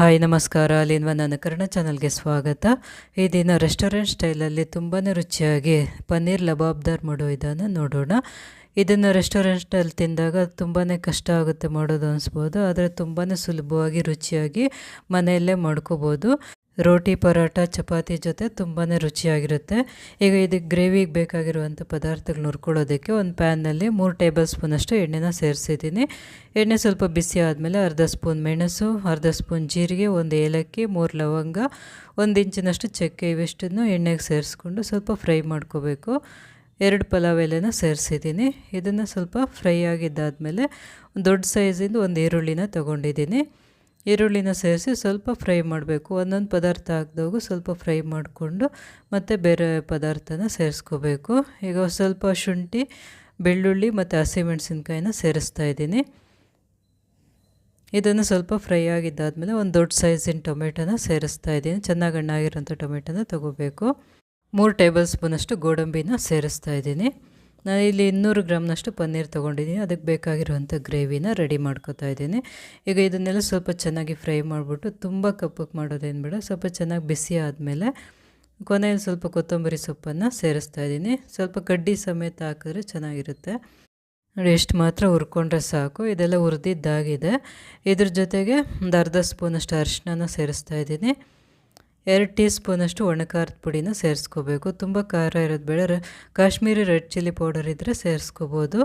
Hi, ನಮಸ್ಕಾರ. ಅಲ್ಲಿನ್ವ ನನ್ನ ಕರ್ಣ ಚಾನಲ್ಗೆ ಸ್ವಾಗತ. ಈ ದಿನ ರೆಸ್ಟೋರೆಂಟ್ ಸ್ಟೈಲಲ್ಲಿ ತುಂಬಾ ರುಚಿಯಾಗಿ ಪನ್ನೀರ್ ಲಬಾಬ್ದಾರ್ ಮಾಡೋ ವಿಧಾನ ನೋಡೋಣ. ಇದನ್ನು ರೆಸ್ಟೋರೆಂಟ್ ಸ್ಟೈಲ್ ತಿಂದಾಗ ತುಂಬಾ ಕಷ್ಟ ಆಗುತ್ತೆ ಮಾಡೋದು ಅನಿಸ್ಬೋದು. ಆದರೆ ತುಂಬಾ ಸುಲಭವಾಗಿ ರುಚಿಯಾಗಿ ಮನೆಯಲ್ಲೇ ಮಾಡ್ಕೋಬೋದು. ರೋಟಿ ಪರೋಟ ಚಪಾತಿ ಜೊತೆ ತುಂಬಾ ರುಚಿಯಾಗಿರುತ್ತೆ. ಈಗ ಇದಕ್ಕೆ ಗ್ರೇವಿಗೆ ಬೇಕಾಗಿರುವಂಥ ಪದಾರ್ಥಗಳು ನುರ್ಕೊಳ್ಳೋದಕ್ಕೆ ಒಂದು ಪ್ಯಾನ್ನಲ್ಲಿ ಮೂರು ಟೇಬಲ್ ಸ್ಪೂನಷ್ಟು ಎಣ್ಣೆನ ಸೇರಿಸಿದ್ದೀನಿ. ಎಣ್ಣೆ ಸ್ವಲ್ಪ ಬಿಸಿ ಆದಮೇಲೆ ಅರ್ಧ ಸ್ಪೂನ್ ಮೆಣಸು, ಅರ್ಧ ಸ್ಪೂನ್ ಜೀರಿಗೆ, ಒಂದು ಏಲಕ್ಕಿ, ಮೂರು ಲವಂಗ, ಒಂದು ಇಂಚಿನಷ್ಟು ಚಕ್ಕೆ ಇವಿಷ್ಟನ್ನು ಎಣ್ಣೆಗೆ ಸೇರಿಸ್ಕೊಂಡು ಸ್ವಲ್ಪ ಫ್ರೈ ಮಾಡ್ಕೋಬೇಕು. ಎರಡು ಪಲಾವ್ ಎಲೆನ ಸೇರಿಸಿದ್ದೀನಿ. ಇದನ್ನು ಸ್ವಲ್ಪ ಫ್ರೈ ಆಗಿದ್ದಾದಮೇಲೆ ದೊಡ್ಡ ಸೈಜಿಂದು ಒಂದು ಈರುಳ್ಳಿನ ತೊಗೊಂಡಿದ್ದೀನಿ. ಈರುಳ್ಳಿನ ಸೇರಿಸಿ ಸ್ವಲ್ಪ ಫ್ರೈ ಮಾಡಬೇಕು. ಒಂದೊಂದು ಪದಾರ್ಥ ಹಾಕಿದಾಗೂ ಸ್ವಲ್ಪ ಫ್ರೈ ಮಾಡಿಕೊಂಡು ಮತ್ತು ಬೇರೆ ಪದಾರ್ಥನ ಸೇರಿಸ್ಕೋಬೇಕು. ಈಗ ಸ್ವಲ್ಪ ಶುಂಠಿ, ಬೆಳ್ಳುಳ್ಳಿ ಮತ್ತು ಹಸಿಮೆಣಸಿನ್ಕಾಯಿನ ಸೇರಿಸ್ತಾ ಇದ್ದೀನಿ. ಇದನ್ನು ಸ್ವಲ್ಪ ಫ್ರೈ ಆಗಿದ್ದಾದಮೇಲೆ ಒಂದು ದೊಡ್ಡ ಸೈಜಿನ ಟೊಮೆಟೊನ ಸೇರಿಸ್ತಾ ಇದ್ದೀನಿ. ಚೆನ್ನಾಗಿ ಹಣ್ಣಾಗಿರೋಂಥ ಟೊಮೆಟೊನ ತೊಗೋಬೇಕು. ಮೂರು ಟೇಬಲ್ ಸ್ಪೂನಷ್ಟು ಗೋಡಂಬಿನ ಸೇರಿಸ್ತಾ ಇದ್ದೀನಿ. ನಾನು ಇಲ್ಲಿ ಇನ್ನೂರು ಗ್ರಾಮ್ನಷ್ಟು ಪನ್ನೀರ್ ತೊಗೊಂಡಿದ್ದೀನಿ. ಅದಕ್ಕೆ ಬೇಕಾಗಿರುವಂಥ ಗ್ರೇವಿನ ರೆಡಿ ಮಾಡ್ಕೋತಾ ಇದ್ದೀನಿ. ಈಗ ಇದನ್ನೆಲ್ಲ ಸ್ವಲ್ಪ ಚೆನ್ನಾಗಿ ಫ್ರೈ ಮಾಡಿಬಿಟ್ಟು ತುಂಬ ಕಪ್ಪಕ್ಕೆ ಮಾಡೋದೇನು ಬೇಡ, ಸ್ವಲ್ಪ ಚೆನ್ನಾಗಿ ಬಿಸಿ ಆದಮೇಲೆ ಕೊನೆಯಲ್ಲಿ ಸ್ವಲ್ಪ ಕೊತ್ತಂಬರಿ ಸೊಪ್ಪನ್ನು ಸೇರಿಸ್ತಾ ಇದ್ದೀನಿ. ಸ್ವಲ್ಪ ಕಡ್ಡಿ ಸಮೇತ ಹಾಕಿದ್ರೆ ಚೆನ್ನಾಗಿರುತ್ತೆ. ನೋಡಿ, ಎಷ್ಟು ಮಾತ್ರ ಹುರ್ಕೊಂಡ್ರೆ ಸಾಕು. ಇದೆಲ್ಲ ಹುರಿದಿದ್ದಾಗಿದೆ. ಇದ್ರ ಜೊತೆಗೆ ಒಂದು ಅರ್ಧ ಸ್ಪೂನಷ್ಟು ಅರಿಶಿನ ಸೇರಿಸ್ತಾ ಇದ್ದೀನಿ. ಎರಡು ಟೀ ಸ್ಪೂನಷ್ಟು ಒಣಖಾರದ ಪುಡಿನ ಸೇರಿಸ್ಕೋಬೇಕು. ತುಂಬ ಖಾರ ಇರೋದು ಬೇಡ ಕಾಶ್ಮೀರಿ ರೆಡ್ ಚಿಲ್ಲಿ ಪೌಡರ್ ಇದ್ದರೆ ಸೇರಿಸ್ಕೋಬೋದು.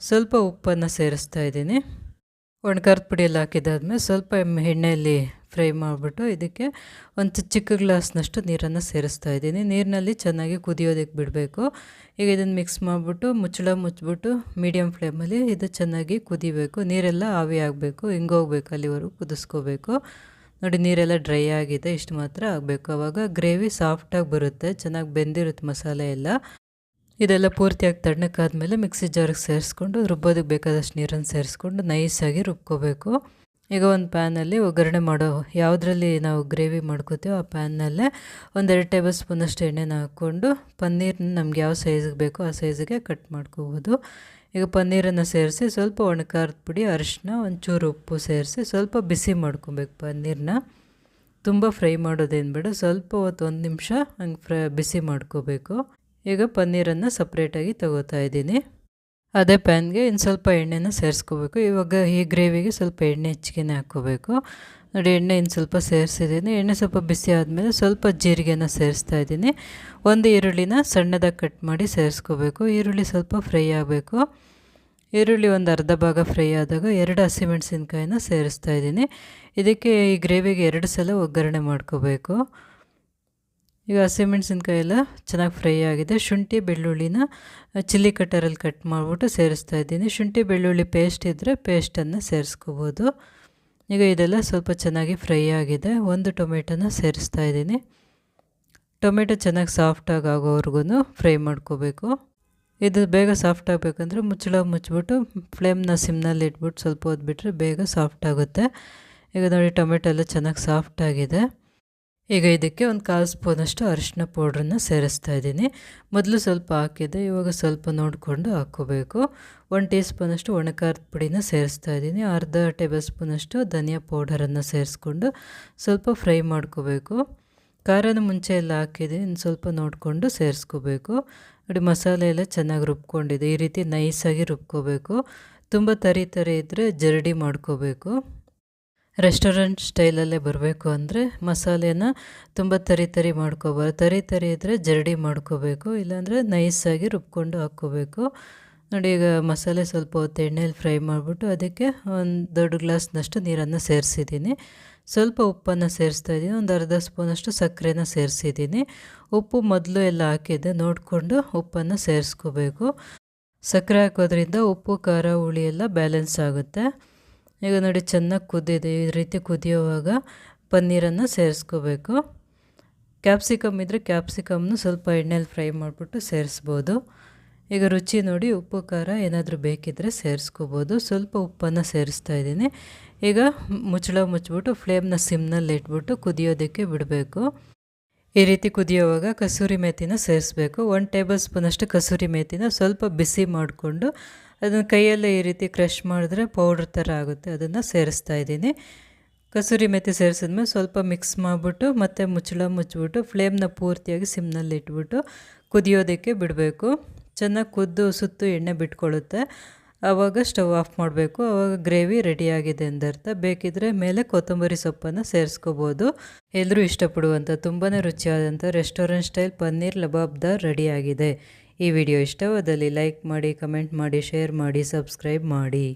ಸ್ವಲ್ಪ ಉಪ್ಪನ್ನು ಸೇರಿಸ್ತಾ ಇದ್ದೀನಿ. ಒಣಖಾರದ ಪುಡಿಯಲ್ಲಿ ಹಾಕಿದಾದ್ಮೇಲೆ ಸ್ವಲ್ಪ ಎಣ್ಣೆಯಲ್ಲಿ ಫ್ರೈ ಮಾಡಿಬಿಟ್ಟು ಇದಕ್ಕೆ ಒಂದು ಚಿಕ್ಕ ಗ್ಲಾಸ್ನಷ್ಟು ನೀರನ್ನು ಸೇರಿಸ್ತಾ ಇದ್ದೀನಿ. ನೀರಿನಲ್ಲಿ ಚೆನ್ನಾಗಿ ಕುದಿಯೋದಕ್ಕೆ ಬಿಡಬೇಕು. ಈಗ ಇದನ್ನು ಮಿಕ್ಸ್ ಮಾಡಿಬಿಟ್ಟು ಮುಚ್ಚಳ ಮುಚ್ಚಿಬಿಟ್ಟು ಮೀಡಿಯಮ್ ಫ್ಲೇಮಲ್ಲಿ ಇದು ಚೆನ್ನಾಗಿ ಕುದಿಬೇಕು. ನೀರೆಲ್ಲ ಆವಿ ಆಗಬೇಕು. ಹಿಂಗೋಗ್ಬೇಕು ಅಲ್ಲಿವರೆಗೂ ಕುದಿಸ್ಕೋಬೇಕು. ನೋಡಿ, ನೀರೆಲ್ಲ ಡ್ರೈ ಆಗಿದೆ. ಇಷ್ಟು ಮಾತ್ರ ಆಗಬೇಕು. ಆವಾಗ ಗ್ರೇವಿ ಸಾಫ್ಟಾಗಿ ಬರುತ್ತೆ. ಚೆನ್ನಾಗಿ ಬೆಂದಿರುತ್ತೆ ಮಸಾಲೆ ಎಲ್ಲ. ಇದೆಲ್ಲ ಪೂರ್ತಿಯಾಗಿ ತಣ್ಣಕ್ಕಾದ್ಮೇಲೆ ಮಿಕ್ಸಿ ಜಾರಿಗೆ ಸೇರಿಸ್ಕೊಂಡು, ರುಬ್ಬೋದಕ್ಕೆ ಬೇಕಾದಷ್ಟು ನೀರನ್ನು ಸೇರಿಸ್ಕೊಂಡು, ನೈಸಾಗಿ ರುಬ್ಕೋಬೇಕು. ಈಗ ಒಂದು ಪ್ಯಾನಲ್ಲಿ ಒಗ್ಗರಣೆ ಮಾಡೋ ಯಾವುದರಲ್ಲಿ ನಾವು ಗ್ರೇವಿ ಮಾಡ್ಕೋತೀವೋ ಆ ಪ್ಯಾನ್ನಲ್ಲೇ ಒಂದೆರಡು ಟೇಬಲ್ ಸ್ಪೂನಷ್ಟು ಎಣ್ಣೆನ ಹಾಕ್ಕೊಂಡು ಪನ್ನೀರ್ನ ನಮ್ಗೆ ಯಾವ ಸೈಜಿಗೆ ಬೇಕೋ ಆ ಸೈಜಿಗೆ ಕಟ್ ಮಾಡ್ಕೋಬೋದು. ಈಗ ಪನ್ನೀರನ್ನು ಸೇರಿಸಿ ಸ್ವಲ್ಪ ಒಣಕಾರದ ಪುಡಿ ಅರಿಶಿನ ಒಂಚೂರು ಉಪ್ಪು ಸೇರಿಸಿ ಸ್ವಲ್ಪ ಬಿಸಿ ಮಾಡ್ಕೊಬೇಕು ಪನ್ನೀರನ್ನ ತುಂಬ ಫ್ರೈ ಮಾಡೋದೇನು ಬೇಡ, ಸ್ವಲ್ಪ ಹೊತ್ತು ಒಂದು ನಿಮಿಷ ಹಂಗೆ ಫ್ರೈ ಬಿಸಿ ಮಾಡ್ಕೋಬೇಕು. ಈಗ ಪನ್ನೀರನ್ನು ಸಪ್ರೇಟಾಗಿ ತಗೋತಾ ಇದ್ದೀನಿ. ಅದೇ ಪ್ಯಾನ್ಗೆ ಇನ್ನು ಸ್ವಲ್ಪ ಎಣ್ಣೆನ ಸೇರಿಸ್ಕೋಬೇಕು. ಇವಾಗ ಈ ಗ್ರೇವಿಗೆ ಸ್ವಲ್ಪ ಎಣ್ಣೆ ಹೆಚ್ಚಿಗೆನೇ ಹಾಕ್ಕೋಬೇಕು. ನೋಡಿ, ಎಣ್ಣೆ ಇನ್ನು ಸ್ವಲ್ಪ ಸೇರಿಸಿದ್ದೀನಿ. ಎಣ್ಣೆ ಸ್ವಲ್ಪ ಬಿಸಿ ಆದಮೇಲೆ ಸ್ವಲ್ಪ ಜೀರಿಗೆನ ಸೇರಿಸ್ತಾ ಇದ್ದೀನಿ. ಒಂದು ಈರುಳ್ಳಿನ ಸಣ್ಣದಾಗಿ ಕಟ್ ಮಾಡಿ ಸೇರಿಸ್ಕೋಬೇಕು. ಈರುಳ್ಳಿ ಸ್ವಲ್ಪ ಫ್ರೈ ಆಗಬೇಕು. ಈರುಳ್ಳಿ ಒಂದು ಅರ್ಧ ಭಾಗ ಫ್ರೈ ಆದಾಗ ಎರಡು ಹಸಿಮೆಣಸಿನ್ಕಾಯಿನ ಸೇರಿಸ್ತಾ ಇದ್ದೀನಿ. ಇದಕ್ಕೆ ಈ ಗ್ರೇವಿಗೆ ಎರಡು ಸಲ ಒಗ್ಗರಣೆ ಮಾಡ್ಕೋಬೇಕು. ಈಗ ಹಸಿಮೆಣ್ಸಿನ್ಕಾಯಿ ಎಲ್ಲ ಚೆನ್ನಾಗಿ ಫ್ರೈ ಆಗಿದೆ. ಶುಂಠಿ, ಬೆಳ್ಳುಳ್ಳಿನ ಚಿಲ್ಲಿ ಕಟ್ಟರಲ್ಲಿ ಕಟ್ ಮಾಡಿಬಿಟ್ಟು ಸೇರಿಸ್ತಾ ಇದ್ದೀನಿ. ಶುಂಠಿ, ಬೆಳ್ಳುಳ್ಳಿ ಪೇಸ್ಟ್ ಇದ್ದರೆ ಪೇಸ್ಟನ್ನು ಸೇರಿಸ್ಕೋಬೋದು. ಈಗ ಇದೆಲ್ಲ ಸ್ವಲ್ಪ ಚೆನ್ನಾಗಿ ಫ್ರೈ ಆಗಿದೆ. ಒಂದು ಟೊಮೆಟೊನ ಸೇರಿಸ್ತಾ ಇದ್ದೀನಿ. ಟೊಮೆಟೊ ಚೆನ್ನಾಗಿ ಸಾಫ್ಟಾಗಿ ಆಗೋವರೆಗೂ ಫ್ರೈ ಮಾಡ್ಕೋಬೇಕು. ಇದು ಬೇಗ ಸಾಫ್ಟ್ ಆಗಬೇಕಂದ್ರೆ ಮುಚ್ಚಳ ಮುಚ್ಚಿಬಿಟ್ಟು ಫ್ಲೇಮ್ನ ಸಿಮ್ನಲ್ಲಿ ಇಟ್ಬಿಟ್ಟು ಸ್ವಲ್ಪ ಹೊತ್ತು ಬೇಗ ಸಾಫ್ಟ್ ಆಗುತ್ತೆ. ಈಗ ನೋಡಿ ಟೊಮೆಟೊ ಎಲ್ಲ ಚೆನ್ನಾಗಿ ಸಾಫ್ಟ್ ಆಗಿದೆ. ಈಗ ಇದಕ್ಕೆ ಒಂದು ಕಾಲು ಸ್ಪೂನಷ್ಟು ಅರಿಶಿನ ಪೌಡ್ರನ್ನ ಸೇರಿಸ್ತಾ ಇದ್ದೀನಿ. ಮೊದಲು ಸ್ವಲ್ಪ ಹಾಕಿದ್ದೆ, ಇವಾಗ ಸ್ವಲ್ಪ ನೋಡಿಕೊಂಡು ಹಾಕ್ಕೋಬೇಕು. ಒಂದು ಟೀ ಸ್ಪೂನಷ್ಟು ಒಣಕಾರದ ಪುಡಿನ ಸೇರಿಸ್ತಾ ಇದ್ದೀನಿ. ಅರ್ಧ ಟೇಬಲ್ ಸ್ಪೂನಷ್ಟು ಧನಿಯಾ ಪೌಡರನ್ನು ಸೇರಿಸ್ಕೊಂಡು ಸ್ವಲ್ಪ ಫ್ರೈ ಮಾಡ್ಕೋಬೇಕು. ಖಾರನ ಮುಂಚೆ ಎಲ್ಲ ಹಾಕಿದೆ ಇನ್ನು ಸ್ವಲ್ಪ ನೋಡಿಕೊಂಡು ಸೇರಿಸ್ಕೋಬೇಕು. ನೋಡಿ, ಮಸಾಲೆ ಎಲ್ಲ ಚೆನ್ನಾಗಿ ರುಬ್ಕೊಂಡಿದೆ. ಈ ರೀತಿ ನೈಸಾಗಿ ರುಬ್ಕೋಬೇಕು. ತುಂಬ ತರಿ ತರಿ ಇದ್ದರೆ ಜರಡಿ ಮಾಡ್ಕೋಬೇಕು. ರೆಸ್ಟೋರೆಂಟ್ ಸ್ಟೈಲಲ್ಲೇ ಬರಬೇಕು ಅಂದರೆ ಮಸಾಲೆನ ತುಂಬ ತರಿ ತರಿ ಮಾಡ್ಕೋಬಾರ್ದು ತರಿ ತರಿ ಇದ್ದರೆ ಜರಡಿ ಮಾಡ್ಕೋಬೇಕು, ಇಲ್ಲಾಂದರೆ ನೈಸಾಗಿ ರುಬ್ಕೊಂಡು ಹಾಕ್ಕೋಬೇಕು. ನೋಡಿ, ಈಗ ಮಸಾಲೆ ಸ್ವಲ್ಪ ಹೊತ್ತು ಎಣ್ಣೆಯಲ್ಲಿ ಫ್ರೈ ಮಾಡಿಬಿಟ್ಟು ಅದಕ್ಕೆ ಒಂದು ದೊಡ್ಡ ಗ್ಲಾಸ್ನಷ್ಟು ನೀರನ್ನು ಸೇರಿಸಿದ್ದೀನಿ. ಸ್ವಲ್ಪ ಉಪ್ಪನ್ನು ಸೇರಿಸ್ತಾ ಇದ್ದೀನಿ, ಒಂದು ಅರ್ಧ ಸ್ಪೂನಷ್ಟು ಸಕ್ಕರೆನ ಸೇರಿಸಿದ್ದೀನಿ. ಉಪ್ಪು ಮೊದಲು ಎಲ್ಲ ಹಾಕಿದ್ದೆ, ನೋಡಿಕೊಂಡು ಉಪ್ಪನ್ನು ಸೇರಿಸ್ಕೋಬೇಕು. ಸಕ್ಕರೆ ಹಾಕೋದ್ರಿಂದ ಉಪ್ಪು, ಖಾರ, ಹುಳಿ ಎಲ್ಲ ಬ್ಯಾಲೆನ್ಸ್ ಆಗುತ್ತೆ. ಈಗ ನೋಡಿ ಚೆನ್ನಾಗಿ ಕುದಿದೆ. ಈ ರೀತಿ ಕುದಿಯೋವಾಗ ಪನ್ನೀರನ್ನು ಸೇರಿಸ್ಕೋಬೇಕು. ಕ್ಯಾಪ್ಸಿಕಮ್ ಇದ್ದರೆ ಕ್ಯಾಪ್ಸಿಕಮ್ನು ಸ್ವಲ್ಪ ಎಣ್ಣೆಲಿ ಫ್ರೈ ಮಾಡಿಬಿಟ್ಟು ಸೇರಿಸ್ಬೋದು. ಈಗ ರುಚಿ ನೋಡಿ ಉಪ್ಪು, ಖಾರ ಏನಾದರೂ ಬೇಕಿದ್ದರೆ ಸೇರಿಸ್ಕೋಬೋದು. ಸ್ವಲ್ಪ ಉಪ್ಪನ್ನು ಸೇರಿಸ್ತಾ ಇದ್ದೀನಿ. ಈಗ ಮುಚ್ಚಳ ಮುಚ್ಚಿಬಿಟ್ಟು ಫ್ಲೇಮ್ನ ಸಿಮ್ನಲ್ಲಿ ಇಟ್ಬಿಟ್ಟು ಕುದಿಯೋದಕ್ಕೆ ಬಿಡಬೇಕು. ಈ ರೀತಿ ಕುದಿಯೋವಾಗ ಕಸೂರಿ ಮೇತಿನ ಸೇರಿಸ್ಬೇಕು. ಒನ್ ಟೇಬಲ್ ಸ್ಪೂನಷ್ಟು ಕಸೂರಿ ಮೇಥಿನ ಸ್ವಲ್ಪ ಬಿಸಿ ಮಾಡಿಕೊಂಡು ಅದನ್ನು ಕೈಯಲ್ಲೇ ಈ ರೀತಿ ಕ್ರಷ್ ಮಾಡಿದ್ರೆ ಪೌಡ್ರ್ ಥರ ಆಗುತ್ತೆ. ಅದನ್ನು ಸೇರಿಸ್ತಾ ಇದ್ದೀನಿ. ಕಸೂರಿ ಮೆಥಿ ಸೇರಿಸಿದ್ಮೇಲೆ ಸ್ವಲ್ಪ ಮಿಕ್ಸ್ ಮಾಡಿಬಿಟ್ಟು ಮತ್ತು ಮುಚ್ಚಳ ಮುಚ್ಚಿಬಿಟ್ಟು ಫ್ಲೇಮ್ನ ಪೂರ್ತಿಯಾಗಿ ಸಿಮ್ನಲ್ಲಿ ಇಟ್ಬಿಟ್ಟು ಕುದಿಯೋದಕ್ಕೆ ಬಿಡಬೇಕು. ಚೆನ್ನಾಗಿ ಕುದ್ದು ಸುತ್ತು ಎಣ್ಣೆ ಬಿಟ್ಕೊಳ್ಳುತ್ತೆ. ಆವಾಗ ಸ್ಟವ್ ಆಫ್ ಮಾಡಬೇಕು. ಆವಾಗ ಗ್ರೇವಿ ರೆಡಿಯಾಗಿದೆ ಎಂದರ್ಥ. ಬೇಕಿದ್ದರೆ ಮೇಲೆ ಕೊತ್ತಂಬರಿ ಸೊಪ್ಪನ್ನು ಸೇರಿಸ್ಕೋಬೋದು. ಎಲ್ಲರೂ ಇಷ್ಟಪಡುವಂಥ ತುಂಬಾ ರುಚಿಯಾದಂಥ ರೆಸ್ಟೋರೆಂಟ್ ಸ್ಟೈಲ್ ಪನ್ನೀರ್ ಲಬಾಬ್ದಾರ್ ರೆಡಿಯಾಗಿದೆ ಈ ವಿಡಿಯೋ ಇಷ್ಟವಾದಲ್ಲಿ ಲೈಕ್ ಮಾಡಿ ಕಮೆಂಟ್ ಮಾಡಿ ಶೇರ್ ಮಾಡಿ ಸಬ್ಸ್ಕ್ರೈಬ್ ಮಾಡಿ.